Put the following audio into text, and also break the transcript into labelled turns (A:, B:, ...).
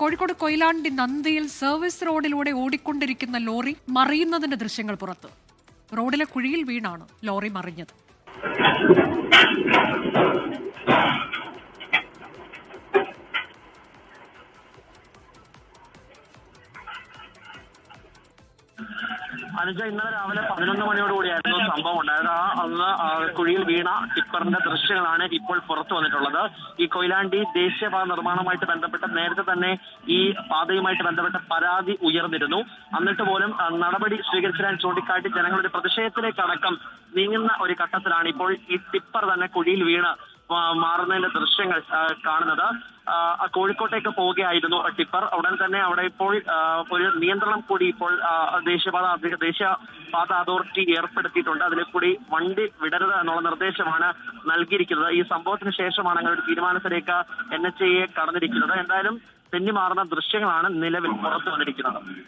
A: Kozhikode Koyilandy നന്ദിയിൽ service റോഡിലൂടെ ഓടിക്കൊണ്ടിരിക്കുന്ന lorry മറിയുന്നതിന്റെ ദൃശ്യങ്ങൾ പുറത്ത്. റോഡിലെ കുഴിയിൽ വീണാണ് ലോറി മറിഞ്ഞത്.
B: അനുജ ഇന്നലെ രാവിലെ പതിനൊന്ന് മണിയോടുകൂടിയായിരുന്നു സംഭവം ഉണ്ടായത്. ആ അന്ന് കുഴിയിൽ വീണ ടിപ്പറിന്റെ ദൃശ്യങ്ങളാണ് ഇപ്പോൾ പുറത്തു വന്നിട്ടുള്ളത്. ഈ കൊയിലാണ്ടി ദേശീയപാത നിർമ്മാണവുമായിട്ട് ബന്ധപ്പെട്ട് നേരത്തെ തന്നെ ഈ പാതയുമായിട്ട് ബന്ധപ്പെട്ട പരാതി ഉയർന്നിരുന്നു. എന്നിട്ട് പോലും നടപടി സ്വീകരിച്ചതിനെ ചൂണ്ടിക്കാട്ടി ജനങ്ങളുടെ പ്രതിഷേധത്തിലേക്കടക്കം നീങ്ങുന്ന ഒരു ഘട്ടത്തിലാണ് ഇപ്പോൾ ഈ ടിപ്പർ തന്നെ കുഴിയിൽ വീണ് മാറുന്നതിന്റെ ദൃശ്യങ്ങൾ കാണുന്നത്. കോഴിക്കോട്ടേക്ക് പോവുകയായിരുന്നു ടിപ്പർ. ഉടൻ തന്നെ അവിടെ ഇപ്പോൾ ഒരു നിയന്ത്രണം കൂടി ഇപ്പോൾ ദേശീയപാത ദേശീയപാത അതോറിറ്റി ഏർപ്പെടുത്തിയിട്ടുണ്ട്. അതിൽ കൂടി വണ്ടി വിടരുത് എന്നുള്ള നിർദ്ദേശമാണ് നൽകിയിരിക്കുന്നത്. ഈ സംഭവത്തിന് ശേഷമാണ് അങ്ങനെ ഒരു തീരുമാനത്തിലേക്ക് എൻ എച്ച് എ കടന്നിരിക്കുന്നത്. എന്തായാലും തെന്നിമാറുന്ന ദൃശ്യങ്ങളാണ് നിലവിൽ പുറത്തു വന്നിരിക്കുന്നത്.